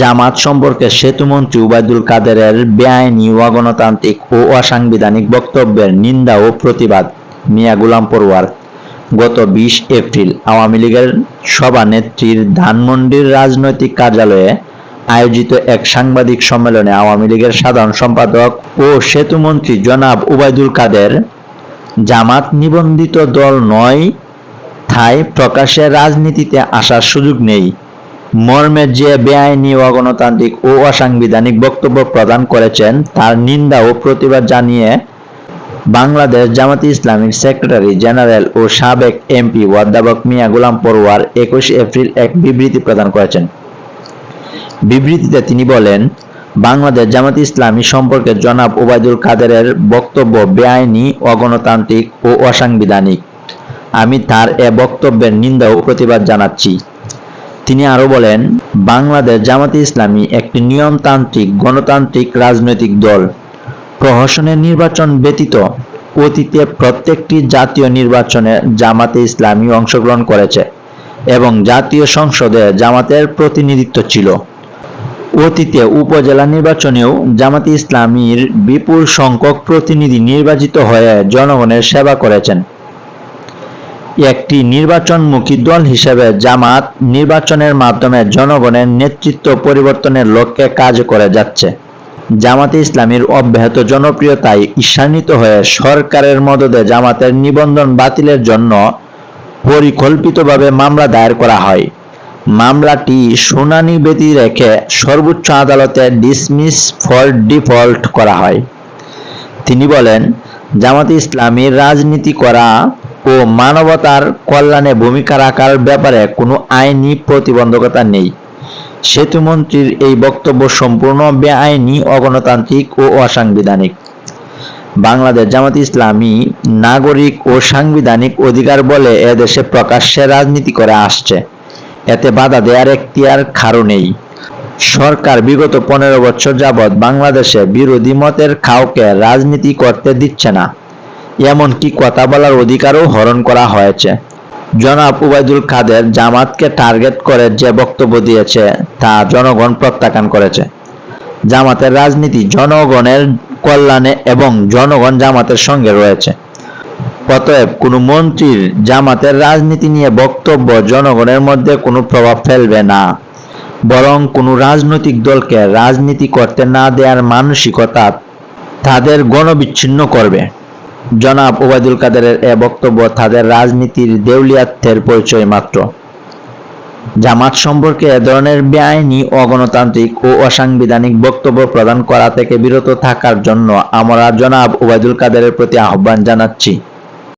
জামাত সম্পর্কে সেতুমন্ত্রী উবায়দুল কাদেরের বেআইনি ও অগণতান্ত্রিক ও অসাংবিধানিক বক্তব্যের নিন্দা ও প্রতিবাদ মিয়া গুলাম পরোয়ার। গত বিশ এপ্রিল আওয়ামী লীগের সভানেত্রীর ধানমন্ডির রাজনৈতিক কার্যালয়ে আয়োজিত এক সাংবাদিক সম্মেলনে আওয়ামী লীগের সাধারণ সম্পাদক ও সেতুমন্ত্রী জনাব উবায়দুল কাদের জামাত নিবন্ধিত দল নয় থাই প্রকাশ্যে রাজনীতিতে আসার সুযোগ নেই। মর্মে যে বেআইনি অগণতান্ত্রিক ও অসাংবিধানিক বক্তব্য প্রদান করেছেন, তার নিন্দা ও প্রতিবাদ জানিয়ে বাংলাদেশ জামাতি ইসলামীর সেক্রেটারি জেনারেল ও সাবেক এমপি অধ্যাপক মিয়া গোলাম পরোয়ার একুশে এপ্রিল এক বিবৃতি প্রদান করেছেন। বিবৃতিতে তিনি বলেন, বাংলাদেশ জামাত ইসলামী সম্পর্কে জনাব ওবায়দুল কাদেরের বক্তব্য বেআইনি, অগণতান্ত্রিক ও অসাংবিধানিক। আমি তার এ বক্তব্যের নিন্দা ও প্রতিবাদ জানাচ্ছি। তিনি আরও বলেন, বাংলাদেশ জামাতে ইসলামী একটি নিয়মতান্ত্রিক, গণতান্ত্রিক, রাজনৈতিক দল। প্রহসনের নির্বাচন ব্যতীত অতীতে প্রত্যেকটি জাতীয় নির্বাচনে জামাতে ইসলামী অংশগ্রহণ করেছে এবং জাতীয় সংসদে জামাতের প্রতিনিধিত্ব ছিল। অতীতে উপজেলা নির্বাচনেও জামাতে ইসলামীর বিপুল সংখ্যক প্রতিনিধি নির্বাচিত হয়ে জনগণের সেবা করেছেন। একটি নির্বাচনমুখী দল হিসেবে জামাত নির্বাচনের মাধ্যমে জনগণের নেতৃত্ব পরিবর্তনের লক্ষ্যে কাজ করে যাচ্ছে। জামাতে ইসলামীর অব্যাহত জনপ্রিয়তায় ঈর্ষান্বিত হয়ে সরকারের মদদে জামাতের নিবন্ধন বাতিলের জন্য পরিকল্পিতভাবে মামলা দায়ের করা হয়। মামলাটি শুনানি ব্যতী রেখে সর্বোচ্চ আদালতে ডিসমিস ফর ডিফল্ট করা হয়। তিনি বলেন, জামাতে ইসলামীর রাজনীতি করা ও মানবতার কল্যাণে ভূমিকা রাখার ব্যাপারে কোনো আইনি প্রতিবন্ধকতা নেই। সেতুমন্ত্রীর এই বক্তব্য সম্পূর্ণ বেআইনি, অগণতান্ত্রিক ও অসাংবিধানিক। বাংলাদেশ জামাত ইসলামী নাগরিক ও সাংবিধানিক অধিকার বলে এদেশে প্রকাশ্যে রাজনীতি করে আসছে। এতে বাধা দেওয়ার এখতিয়ার কারও নেই। সরকার বিগত পনেরো বছর যাবৎ বাংলাদেশে বিরোধী মতের কাউকে রাজনীতি করতে দিচ্ছে না। এমনকি কথা বলার অধিকারও হরণ করা হয়েছে। জনাব উবায়দুল কাদের জামাতকে টার্গেট করে যে বক্তব্য দিয়েছে, তা জনগণ প্রত্যাখ্যান করেছে। জামাতের রাজনীতি জনগণের কল্যাণে এবং জনগণ জামাতের সঙ্গে রয়েছে। অতএব কোনো মন্ত্রীর জামাতের রাজনীতি নিয়ে বক্তব্য জনগণের মধ্যে কোনো প্রভাব ফেলবে না। বরং কোনো রাজনৈতিক দলকে রাজনীতি করতে না দেওয়ার মানসিকতা তাদের গণবিচ্ছিন্ন করবে। জনাব ওবায়দুল কাদেরের এ বক্তব্য তাদের রাজনীতির দেউলিয়াত্বের পরিচয় মাত্র। জামাত সম্পর্কে এ ধরনের বেআইনি, অগণতান্ত্রিক ও অসাংবিধানিক বক্তব্য প্রদান করা থেকে বিরত থাকার জন্য আমরা জনাব ওবায়দুল কাদেরের প্রতি আহ্বান জানাচ্ছি।